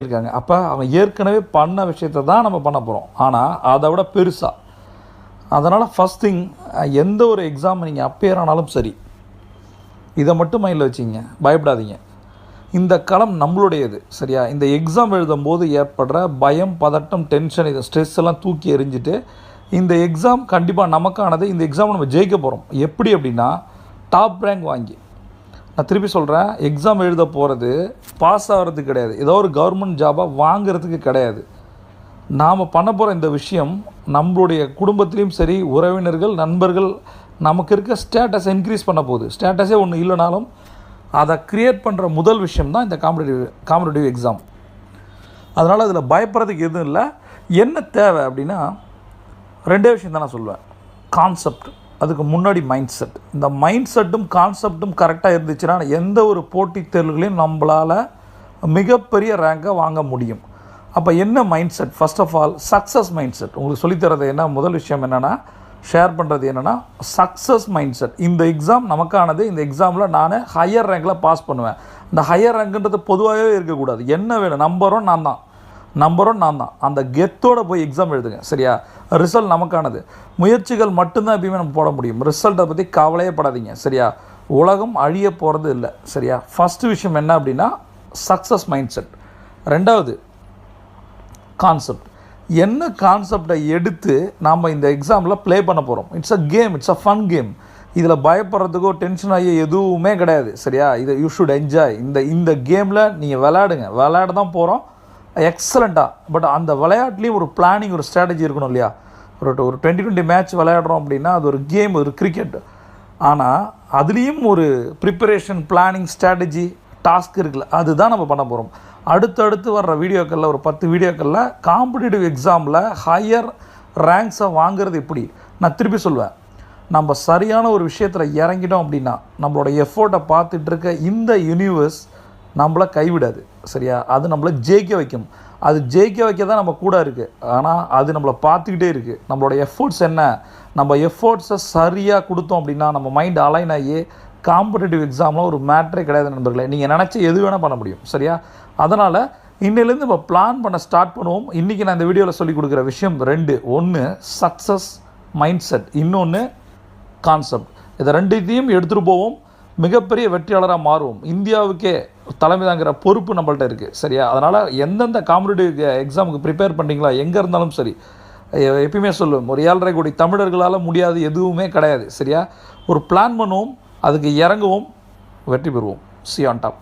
இருக்காங்க அப்போ அவன் ஏற்கனவே பண்ண விஷயத்த தான் நம்ம பண்ண போகிறோம் ஆனால் அதை விட பெருசாக அதனால் ஃபஸ்ட் திங் எந்த ஒரு எக்ஸாம் நீங்கள் அப்பேர் ஆனாலும் சரி இதை மட்டும் மைண்டில் வச்சிங்க. பயப்படாதீங்க. இந்த களம் நம்மளுடையது சரியா? இந்த எக்ஸாம் எழுதும்போது ஏற்படுற பயம் பதட்டம் டென்ஷன் இது ஸ்ட்ரெஸ் எல்லாம் தூக்கி எறிஞ்சிட்டு இந்த எக்ஸாம் கண்டிப்பாக நமக்கானது இந்த எக்ஸாம் நம்ம ஜெயிக்க போகிறோம் எப்படி அப்படின்னா டாப் ரேங்க் வாங்கி நான் திருப்பி சொல்கிறேன் எக்ஸாம் எழுத போகிறது பாஸ் ஆகிறதுக்கு கிடையாது. ஏதோ ஒரு கவர்மெண்ட் ஜாபாக வாங்குறதுக்கு கிடையாது. நாம் பண்ண போகிற இந்த விஷயம் நம்மளுடைய குடும்பத்துலேயும் சரி உறவினர்கள் நண்பர்கள் நமக்கு இருக்க ஸ்டேட்டஸ் இன்க்ரீஸ் பண்ண போகுது. ஸ்டேட்டஸே ஒன்று இல்லைனாலும் அதை க்ரியேட் பண்ணுற முதல் விஷயம் தான் இந்த காம்படிட்டிவ் காம்படிட்டிவ் எக்ஸாம் அதனால் அதில் பயப்படுறதுக்கு எதுவும் இல்லை. என்ன தேவை அப்படின்னா ரெண்டே விஷயம் தான் நான் சொல்லுவேன் கான்செப்ட் அதுக்கு முன்னாடி மைண்ட் செட் இந்த மைண்ட் செட்டும் கான்செப்டும் கரெக்டாக இருந்துச்சுன்னா எந்த ஒரு போட்டித் தேர்வுகளையும் நம்மளால் மிகப்பெரிய ரேங்கை வாங்க முடியும். அப்போ என்ன mindset first of all success mindset உங்களுக்கு சொல்லித்தரது என்ன? முதல் விஷயம் என்னென்னா ஷேர் பண்ணுறது என்னென்னா சக்ஸஸ் மைண்ட் செட் இந்த எக்ஸாம் நமக்கானது இந்த எக்ஸாமில் நான் ஹையர் ரேங்கில் பாஸ் பண்ணுவேன். இந்த ஹையர் ரேங்க்ன்றது பொதுவாகவே இருக்கக்கூடாது. என்ன வேணும்? நம்பரும் நான் தான். நம்பரும் நான் தான் அந்த கெத்தோட போய் எக்ஸாம் எழுதுங்க சரியா? ரிசல்ட் நமக்கானது. முயற்சிகள் மட்டும்தான் எப்பயுமே நம்ம போட முடியும். ரிசல்ட்டை பற்றி கவலையே படாதீங்க சரியா? உலகம் அழிய போகிறது இல்லை சரியா? ஃபஸ்ட்டு விஷயம் என்ன அப்படின்னா சக்ஸஸ் மைண்ட் செட் ரெண்டாவது கான்செப்ட் என்ன கான்செப்டை எடுத்து நாம் இந்த எக்ஸாமில் ப்ளே பண்ண போகிறோம் it's a game it's a fun game இதில் பயப்படுறதுக்கோ டென்ஷன் ஆகி எதுவுமே கிடையாது சரியா? இதை யூ ஷுட் என்ஜாய் இந்த இந்த கேமில் நீங்கள் விளையாடுங்க. விளையாட தான் போகிறோம் எக்ஸலண்ட்டாக பட் அந்த விளையாட்டுலேயும் ஒரு பிளானிங் ஒரு ஸ்ட்ராட்டஜி இருக்கணும் இல்லையா? ஒரு ஒரு டுவெண்ட்டி டுவெண்ட்டி மேட்ச் விளையாடுறோம் அப்படின்னா அது ஒரு கேம் ஒரு கிரிக்கெட் ஆனால் அதுலேயும் ஒரு ப்ரிப்பரேஷன் பிளானிங் ஸ்ட்ராட்டஜி டாஸ்க் இருக்குல்ல அதுதான் நம்ம பண்ண போகிறோம் அடுத்தடுத்து வர்ற வீடியோக்களில் ஒரு பத்து வீடியோக்களில் காம்படிட்டிவ் எக்ஸாமில் ஹையர் ரேங்க்ஸை வாங்குறது எப்படி? நான் திருப்பி சொல்வேன். நம்ம சரியான ஒரு விஷயத்தில் இறங்கிட்டோம் அப்படின்னா நம்மளோட எஃபோர்ட்டை பார்த்துட்டு இருக்க இந்த யூனிவர்ஸ் நம்மளை கைவிடாது. சரியா? அது நம்மளை ஜெயிக்க வைக்கும். அது ஜெயிக்க வைக்க தான் நம்ம கூட இருக்குது ஆனால் அது நம்மளை பார்த்துக்கிட்டே இருக்குது நம்மளோட எஃபோர்ட்ஸ் என்ன? நம்ம எஃபோர்ட்ஸை சரியாக கொடுத்தோம் அப்படின்னா நம்ம மைண்ட் அலைன் ஆகி காம்படிட்டிவ் எக்ஸாமில் ஒரு மேட்ரே கிடையாது நண்பர்களே. நீங்கள் நினச்சி எது வேணால் பண்ண முடியும். சரியா? அதனால் இன்னிலேருந்து நம்ம பிளான் பண்ண ஸ்டார்ட் பண்ணுவோம். இன்றைக்கி நான் இந்த வீடியோவில் சொல்லி கொடுக்குற விஷயம் ரெண்டு. ஒன்று சக்ஸஸ் மைண்ட் செட் இன்னொன்று கான்செப்ட் இதை ரெண்டுத்தையும் எடுத்துகிட்டு போவோம். மிகப்பெரிய வெற்றியாளராக மாறுவோம். இந்தியாவுக்கே தலைமை தாங்கிற பொறுப்பு நம்மள்ட்ட இருக்குது சரியா? அதனால் எந்தெந்த காம்படிட்டிவ் எக்ஸாமுக்கு ப்ரிப்பேர் பண்ணுறீங்களா எங்கே இருந்தாலும் சரி எப்பயுமே சொல்லுவோம் ஒரு ஏழரை கோடி தமிழர்களால் முடியாது எதுவுமே கிடையாது. சரியா? ஒரு பிளான் பண்ணுவோம் அதுக்கு இறங்குவோம் வெற்றி பெறுவோம். C on top